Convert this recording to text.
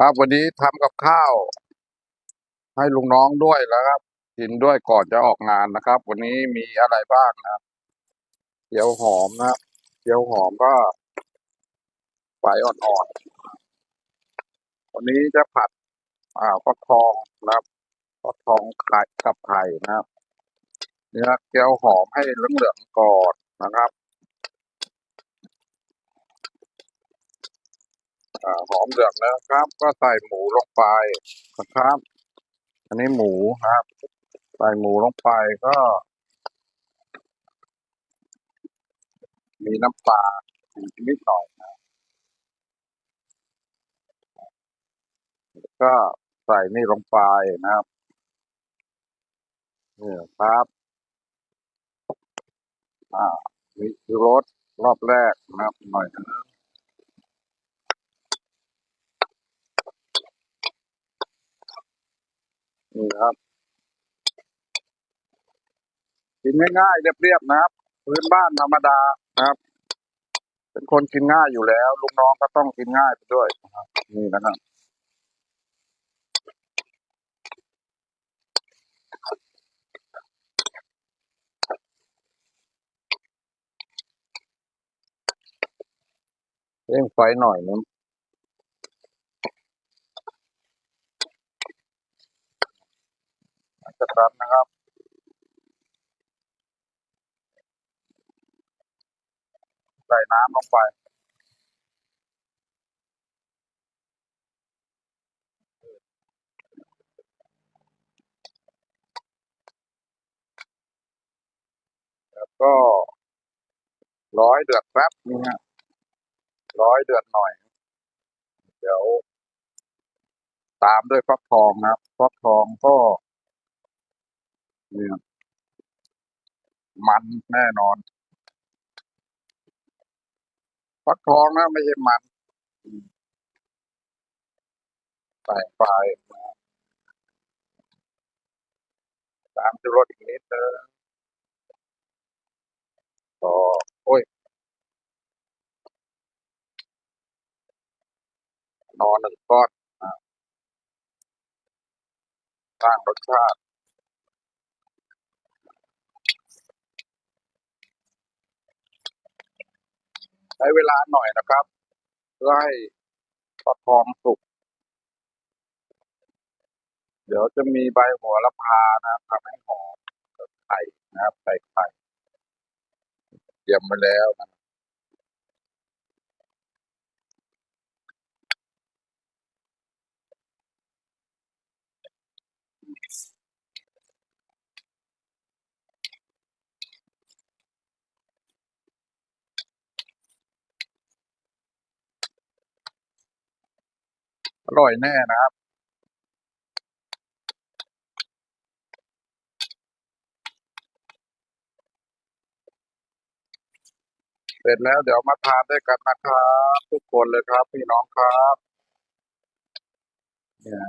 ครับวันนี้ทำกับข้าว ให้ลุงน้องด้วยแล้วครับ กินด้วยก่อนจะออกงานนะครับ วันนี้มีอะไรบ้างนะครับเจียวหอมนะครับเจียวหอมก็ไฟอ่อนๆวันนี้จะผัด อ่าฟักทองนะครับฟักทองไข่กับไข่นะครับเนื้อเจียวหอมให้เหลืองๆก่อนนะครับ อ่า หอมเหลืองแล้วครับ ก็ใส่หมูลงไปนะครับ อันนี้หมูครับ ใส่หมูลงไปก็ มีน้ำปลานิดหน่อยนะก็ใส่นี่ลงไปนะครับนี่ครับ อ่ามีคือรสรอบแรกนะครับหน่อยนึง นี่ครับกินง่ายๆเรียบๆนะครับ พื้นบ้านธรรมดานะครับ เป็นคนกินง่ายอยู่แล้ว ลูกน้องก็ต้องกินง่ายไปด้วยนะครับนี่นะครับเร่งไฟหน่อยนึง จากนั้นนะครับใส่น้ำลงไปแล้วก็ร้อยเดือดแป๊บนึงฮะร้อยเดือดหน่อย เดี๋ยว ตามด้วยฟักทองนะครับฟักทองก็ เนี่ยมันแน่นอนฟักทองนะไม่ใช่มันใส่ไปตามจุรสอีกนิดนึงก็โอ้ย นอนหนึ่งก้อนสร้างรสชาติ ใช้เวลาหน่อยนะครับเพื่อให้ฟักทองสุก เดี๋ยวจะมีใบหัวละพานะครับทำให้หอมกับไข่นะครับใส่ไข่เตรียมไว้แล้วนะ อร่อยแน่นะครับ เสร็จแล้วเดี๋ยวมาทานด้วยกันนะครับ ทุกคนเลยครับ พี่น้องครับ เนี่ย